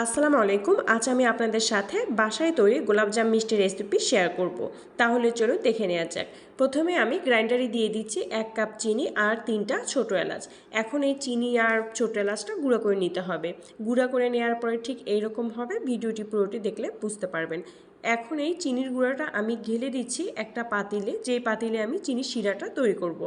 আসসালামু আলাইকুম। আজ আমি আপনাদের সাথে বাসায় তৈরি গোলাপজাম মিষ্টির রেসিপি শেয়ার করব। তাহলে চলো দেখে নেওয়া যাক। প্রথমে আমি গ্রাইন্ডারে দিয়ে দিচ্ছি এক কাপ চিনি আর তিনটা ছোটো এলাচ। এখন এই চিনি আর ছোটো এলাচটা গুঁড়ো করে নিতে হবে। গুঁড়া করে নেওয়ার পরে ঠিক এইরকম হবে, ভিডিওটি পুরোটি দেখলে বুঝতে পারবেন। এখন এই চিনির গুঁড়াটা আমি ঘেলে দিচ্ছি একটা পাতিলে, যেই পাতিলে আমি চিনির শিরাটা তৈরি করব।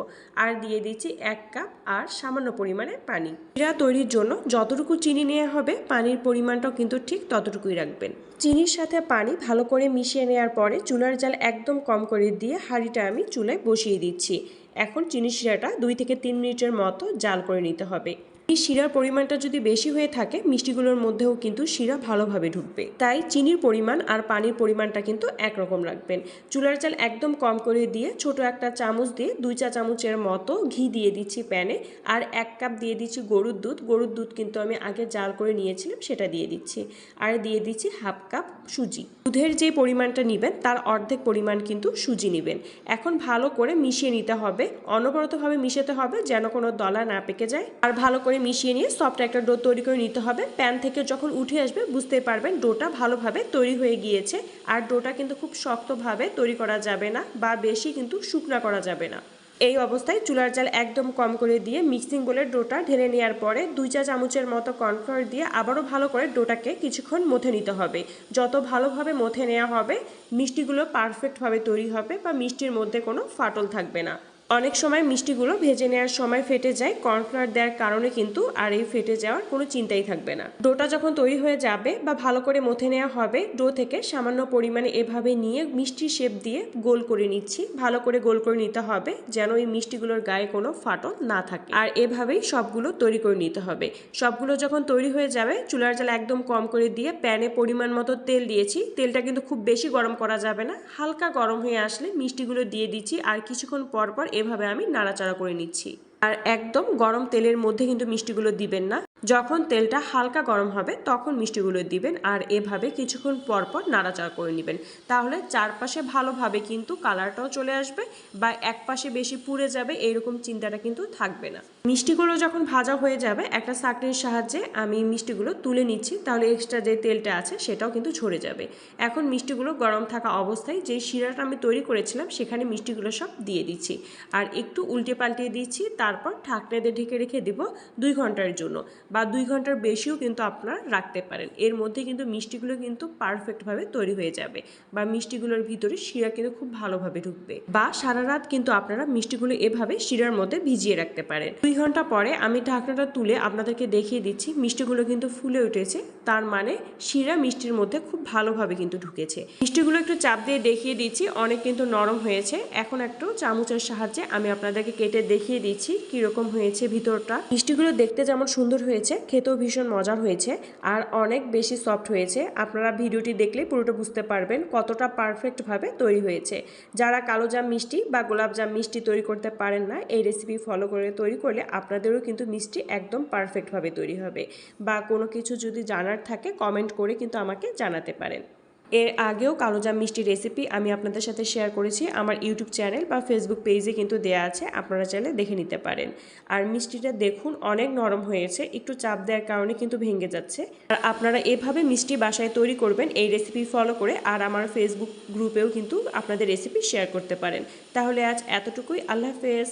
আর দিয়ে দিচ্ছি এক কাপ আর সামান্য পরিমাণে পানি। শিরা তৈরির জন্য যতটুকু চিনি নেওয়া হবে, পানির পরিমাণটাও কিন্তু ঠিক ততটুকুই রাখবেন। চিনির সাথে পানি ভালো করে মিশিয়ে নেওয়ার পরে চুলার জাল একদম কম করে দিয়ে হাঁড়িটা আমি চুলায় বসিয়ে দিচ্ছি। এখন চিনি শিরাটা দুই থেকে তিন মিনিটের মতো জাল করে নিতে হবে। এই শিরার পরিমাণটা যদি বেশি হয়ে থাকে, মিষ্টিগুলোর মধ্যেও কিন্তু শিরা ভালোভাবে ঢুকবে। তাই চিনির পরিমাণ আর পানির পরিমাণটা কিন্তু একরকম রাখবেন। চুলার চাল একদম কম করে দিয়ে ছোট একটা চামচ দিয়ে দুই চা চামচের মতো ঘি দিয়ে দিচ্ছি প্যানে আর এক কাপ দিয়ে দিচ্ছি গরুর দুধ। গরুর দুধ কিন্তু আমি আগে জাল করে নিয়েছিলাম, সেটা দিয়ে দিচ্ছি। আর দিয়ে দিচ্ছি হাফ কাপ সুজি। দুধের যে পরিমাণটা নেবেন, তার অর্ধেক পরিমাণ কিন্তু সুজি নেবেন। এখন ভালো করে মিশিয়ে নিতে হবে। অনবরতভাবে মিশাতে হবে যেন কোনো দলা না পেকে যায়। আর ভালো করে মিশিয়ে নিয়ে সফট একটা ডো তৈরি করে নিতে হবে। প্যান থেকে যখন উঠে আসবে, বুঝতে পারবেন ডোটা ভালোভাবে তৈরি হয়ে গিয়েছে। আর ডোটা কিন্তু খুব শক্তভাবে তৈরি করা যাবে না বা বেশি কিন্তু শুকনা করা যাবে না। এই অবস্থায় চুলার জাল একদম কম করে দিয়ে মিক্সিং বোলের ডোটা ঢেলে নেওয়ার পরে দুই চা চামচের মতো কর্নফ্লাওয়ার দিয়ে আবারও ভালো করে ডোটাকে কিছুক্ষণ মথে নিতে হবে। যত ভালোভাবে মথে নেওয়া হবে, মিষ্টিগুলো পারফেক্টভাবে তৈরি হবে বা মিষ্টির মধ্যে কোনো ফাটল থাকবে না। অনেক সময় মিষ্টিগুলো ভেজে নেওয়ার সময় ফেটে যায়, কর্নফ্লাওয়ার দেওয়ার কারণে কিন্তু আর এই ফেটে যাওয়ার কোনো চিন্তাই থাকবে না। ডোটা যখন তৈরি হয়ে যাবে বা ভালো করে মথে নেওয়া হবে, ডো থেকে সামান্য পরিমাণে এভাবে নিয়ে মিষ্টি শেপ দিয়ে গোল করে নিচ্ছি। ভালো করে গোল করে নিতে হবে যেন এই মিষ্টিগুলোর গায়ে কোনো ফাটল না থাকে। আর এভাবেই সবগুলো তৈরি করে নিতে হবে। সবগুলো যখন তৈরি হয়ে যাবে, চুলার জাল একদম কম করে দিয়ে প্যানে পরিমাণ মতো তেল দিয়েছি। তেলটা কিন্তু খুব বেশি গরম করা যাবে না। হালকা গরম হয়ে আসলে মিষ্টিগুলো দিয়ে দিচ্ছি। আর কিছুক্ষণ পর পর এভাবে আমি নাড়াচাড়া করে নিচ্ছি। আর একদম গরম তেলের মধ্যে কিন্তু মিষ্টিগুলো দিবেন না। যখন তেলটা হালকা গরম হবে, তখন মিষ্টিগুলো দিবেন আর এভাবে কিছুক্ষণ পর পর নাড়াচাড়া করে নেবেন। তাহলে চারপাশে ভালোভাবে কিন্তু কালারটাও চলে আসবে বা এক পাশে বেশি পুড়ে যাবে এইরকম চিন্তাটা কিন্তু থাকবে না। মিষ্টিগুলো যখন ভাজা হয়ে যাবে, একটা চাকরির সাহায্যে আমি মিষ্টিগুলো তুলে নিচ্ছি। তাহলে এক্সট্রা যে তেলটা আছে, সেটাও কিন্তু ঝরে যাবে। এখন মিষ্টিগুলো গরম থাকা অবস্থায় যে শিরাটা আমি তৈরি করেছিলাম, সেখানে মিষ্টিগুলো সব দিয়ে দিচ্ছি। আর একটু উল্টে পাল্টে দিচ্ছি, তারপর দিয়ে ঢেকে রেখে দিব দুই ঘণ্টার জন্য। বা দুই ঘণ্টার বেশিও কিন্তু আপনারা রাখতে পারেন। এর মধ্যে কিন্তু মিষ্টিগুলো কিন্তু পারফেক্টভাবে তৈরি হয়ে যাবে বা মিষ্টিগুলোর ভিতরে শিরা কিন্তু খুব ভালোভাবে ঢুকবে বা সারা রাত কিন্তু আপনারা মিষ্টিগুলো এভাবে শিরার মধ্যে ভিজিয়ে রাখতে পারেন। দুই ঘণ্টা পরে আমি ঢাকনাটা তুলে আপনাদেরকে দেখিয়ে দিচ্ছি, মিষ্টিগুলো কিন্তু ফুলে উঠেছে। তার মানে শিরা মিষ্টির মধ্যে খুব ভালোভাবে কিন্তু ঢুকেছে। মিষ্টিগুলো একটু চাপ দিয়ে দেখিয়ে দিচ্ছি, অনেক কিন্তু নরম হয়েছে। এখন একটু চামচের সাহায্যে আমি আপনাদেরকে কেটে দেখিয়ে দিচ্ছি কীরকম হয়েছে ভিতরটা। মিষ্টিগুলো দেখতে যেমন সুন্দর হয়েছে খেতেও ভীষণ মজার হয়েছে আর অনেক বেশি সফট হয়েছে। আপনারা ভিডিওটি দেখলে পুরোটা বুঝতে পারবেন কতটা পারফেক্টভাবে তৈরি হয়েছে। যারা কালো জাম মিষ্টি বা গোলাপ জাম মিষ্টি তৈরি করতে পারেন না, এই রেসিপি ফলো করে তৈরি করলে আপনাদেরও কিন্তু মিষ্টি একদম পারফেক্টভাবে তৈরি হবে। বা কোনো কিছু যদি জানার থাকে কমেন্ট করে কিন্তু আমাকে জানাতে পারেন। এর আগেও কালোজাম মিষ্টি রেসিপি আমি আপনাদের সাথে শেয়ার করেছি। আমার ইউটিউব চ্যানেল বা ফেসবুক পেজে কিন্তু দেয়া আছে, আপনারা চাইলে দেখে নিতে পারেন। আর মিষ্টিটা দেখুন, অনেক নরম হয়েছে, একটু চাপ দেওয়ার কারণে কিন্তু ভেঙে যাচ্ছে। আর আপনারা এভাবে মিষ্টি বাসায় তৈরি করবেন, এই রেসিপি ফলো করে আর আমার ফেসবুক গ্রুপেও কিন্তু আপনাদের রেসিপি শেয়ার করতে পারেন। তাহলে আজ এতটুকুই, আল্লাহ হাফেজ।